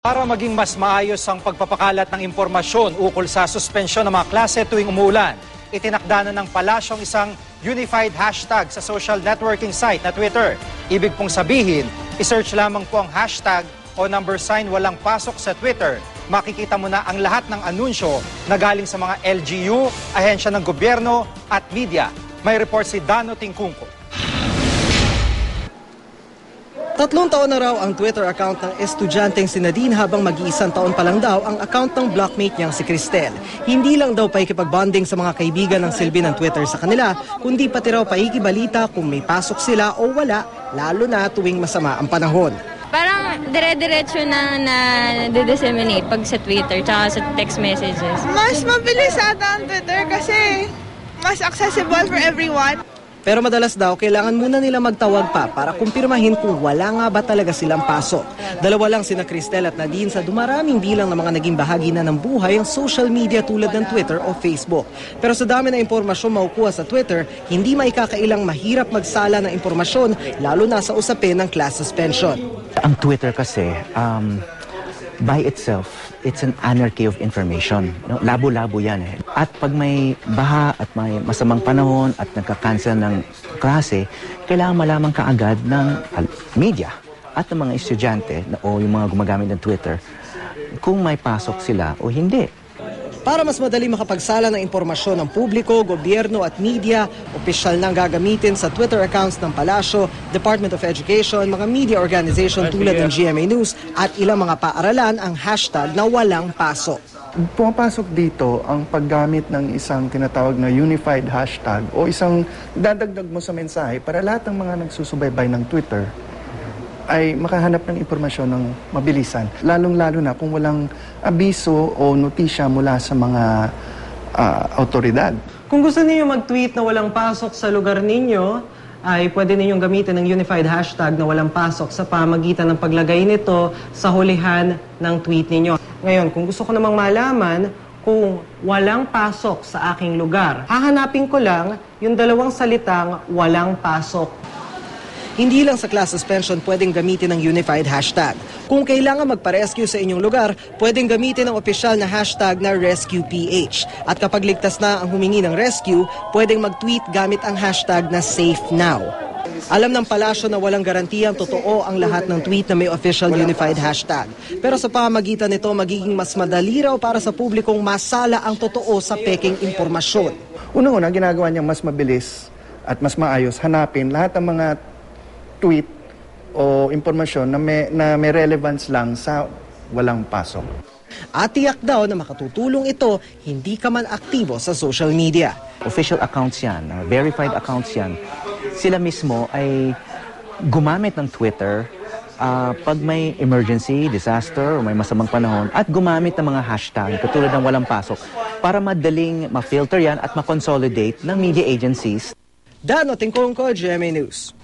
Para maging mas maayos ang pagpapakalat ng impormasyon ukol sa suspensyon ng mga klase tuwing umuulan, itinakda na ng palasyong isang unified hashtag sa social networking site na Twitter. Ibig pong sabihin, isearch lamang po ang hashtag o number sign walang pasok sa Twitter. Makikita mo na ang lahat ng anunsyo na galing sa mga LGU, ahensya ng gobyerno at media. May report si Dano Tingkungko. Tatlong taon na raw ang Twitter account ng estudyanteng si Nadine habang mag-iisang taon pa lang daw ang account ng blockmate niyang si Cristel. Hindi lang daw paikipag-bonding sa mga kaibigan ng silbi ng Twitter sa kanila, kundi pati raw paikibalita kung may pasok sila o wala, lalo na tuwing masama ang panahon. Parang dire-diretso na na disseminate pag sa Twitter tsaka sa text messages. Mas mabilis ata ang Twitter kasi mas accessible for everyone. Pero madalas daw, kailangan muna nila magtawag pa para kumpirmahin kung wala nga ba talaga silang pasok. Dalawa lang sina Cristel at Nadine sa dumaraming bilang ng mga naging bahagi na ng buhay ang social media tulad ng Twitter o Facebook. Pero sa dami ng impormasyon makukuha sa Twitter, hindi maikakailang mahirap magsala ng impormasyon lalo na sa usapin ng class suspension. Ang Twitter kasi, um, by itself, it's an anarchy of information. No? Labo-labo yan eh. At pag may baha at may masamang panahon at nagka-cancel ng klase, kailangan malaman ka agad ng al- media at ng mga estudyante na, o yung mga gumagamit ng Twitter kung may pasok sila o hindi. Para mas madali makapagsala ng impormasyon ng publiko, gobyerno at media, opisyal nang gagamitin sa Twitter accounts ng Palasyo, Department of Education, mga media organization tulad ng GMA News at ilang mga paaralan ang hashtag na walang pasok. Pumapasok dito ang paggamit ng isang tinatawag na unified hashtag o isang dadagdag mo sa mensahe para lahat ng mga nagsusubaybay ng Twitter ay makahanap ng impormasyon ng mabilisan. Lalong-lalo na kung walang abiso o notisya mula sa mga uh, autoridad. Kung gusto niyo mag-tweet na walang pasok sa lugar ninyo, ay pwede ninyong gamitin ng unified hashtag na walang pasok sa pamagitan ng paglagay nito sa hulihan ng tweet ninyo. Ngayon, kung gusto ko namang malaman kung walang pasok sa aking lugar, hahanapin ko lang yung dalawang salitang walang pasok hindi lang sa class suspension pwedeng gamitin ang unified hashtag. Kung kailangan magpa-rescue sa inyong lugar, pwedeng gamitin ang opisyal na hashtag na RescuePH. At kapag ligtas na ang humingi ng rescue, pwedeng mag-tweet gamit ang hashtag na SafeNow. Alam ng palasyo na walang garantiyang totoo ang lahat ng tweet na may official unified hashtag. Pero sa pamagitan nito, magiging mas madali raw para sa publikong masala ang totoo sa peking impormasyon. Unang-una, ginagawa niyang mas mabilis at mas maayos hanapin lahat ng mga tweet o impormasyon na may, na may relevance lang sa walang pasok. At tiyak daw na makatutulong ito, hindi ka man aktibo sa social media. Official accounts yan, uh, verified accounts yan. Sila mismo ay gumamit ng Twitter uh, pag may emergency, disaster, o may masamang panahon, at gumamit ng mga hashtag katulad ng walang pasok para madaling ma-filter yan at ma-consolidate ng media agencies. Dano Tingkong ko, GMA News.